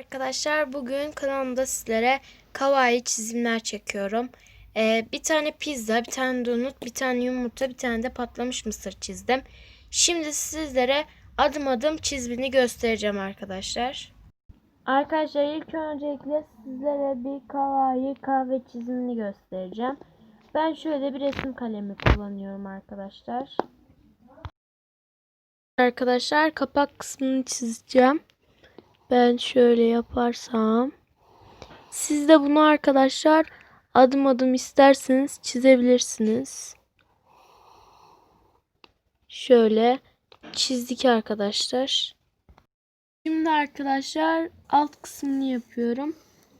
Arkadaşlar bugün kanalımda sizlere kawaii çizimler çekiyorum. Ee, bir tane pizza, bir tane donut, bir tane yumurta, bir tane de patlamış mısır çizdim. Şimdi sizlere adım adım çizimini göstereceğim arkadaşlar. Arkadaşlar ilk öncelikle sizlere bir kawaii kahve çizimini göstereceğim. Ben şöyle bir resim kalemi kullanıyorum arkadaşlar. Arkadaşlar kapak kısmını çizeceğim. Ben şöyle yaparsam siz de bunu arkadaşlar adım adım isterseniz çizebilirsiniz. Şöyle çizdik arkadaşlar. Şimdi arkadaşlar alt kısmını yapıyorum.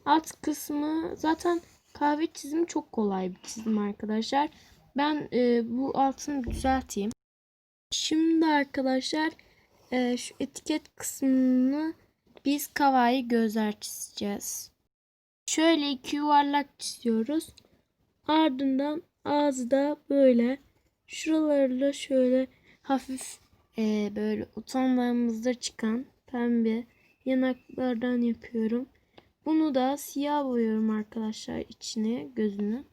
Alt kısmı zaten kahve çizimi çok kolay bir çizim arkadaşlar. Ben e, bu altını düzelteyim. Şimdi arkadaşlar e, şu etiket kısmını biz kawaii gözler çizeceğiz. Şöyle iki yuvarlak çiziyoruz. Ardından ağzı da böyle şuralarla şöyle hafif e, böyle utandığımızda çıkan pembe yanaklardan yapıyorum. Bunu da siyah boyuyorum arkadaşlar içine gözünü.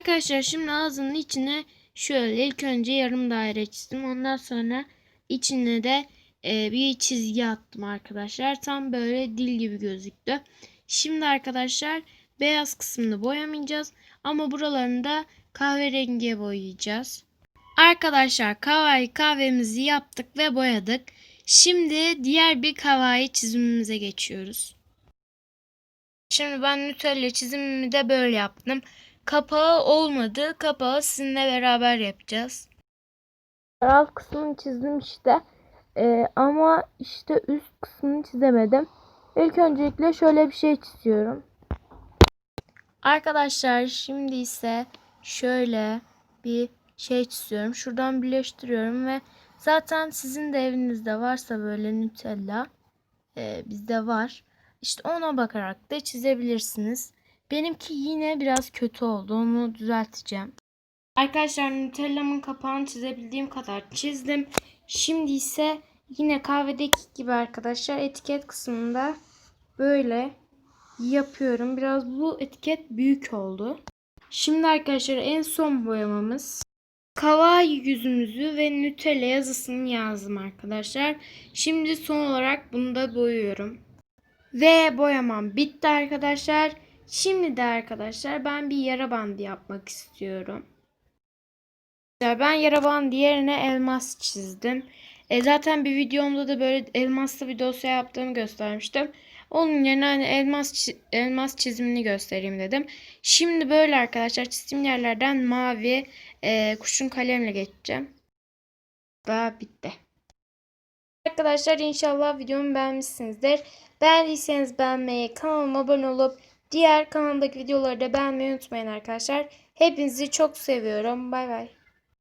Arkadaşlar şimdi ağzının içine şöyle ilk önce yarım daire çizdim. Ondan sonra içine de e, bir çizgi attım arkadaşlar. Tam böyle dil gibi gözüktü. Şimdi arkadaşlar beyaz kısmını boyamayacağız. Ama buralarını da kahverengiye boyayacağız. Arkadaşlar kawaii kahvemizi yaptık ve boyadık. Şimdi diğer bir kawaii çizimimize geçiyoruz. Şimdi ben Nutella çizimimi de böyle yaptım. Kapağı olmadı. Kapağı sizinle beraber yapacağız. Alt kısmını çizdim işte. Ee, ama işte üst kısmını çizemedim. İlk öncelikle şöyle bir şey çiziyorum. Arkadaşlar şimdi ise şöyle bir şey çiziyorum. Şuradan birleştiriyorum ve zaten sizin de evinizde varsa böyle Nutella e, bizde var. İşte ona bakarak da çizebilirsiniz. Benimki yine biraz kötü oldu. Onu düzelteceğim. Arkadaşlar Nutella'mın kapağını çizebildiğim kadar çizdim. Şimdi ise yine kahvedeki gibi arkadaşlar etiket kısmında böyle yapıyorum. Biraz bu etiket büyük oldu. Şimdi arkadaşlar en son boyamamız Kawaii yüzümüzü ve Nutella yazısını yazdım arkadaşlar. Şimdi son olarak bunu da boyuyorum. Ve boyamam bitti arkadaşlar. Şimdi de arkadaşlar ben bir yara bandı yapmak istiyorum. Ben yara bandı yerine elmas çizdim. E zaten bir videomda da böyle elmaslı bir dosya yaptığımı göstermiştim. Onun yerine hani elmas elmas çizimini göstereyim dedim. Şimdi böyle arkadaşlar çizdiğim yerlerden mavi e, kuşun kalemle geçeceğim. Daha bitti. Arkadaşlar inşallah videomu beğenmişsinizdir. Beğendiyseniz beğenmeyi, kanalıma abone olup diğer kanaldaki videoları da beğenmeyi unutmayın arkadaşlar. Hepinizi çok seviyorum. Bay bay.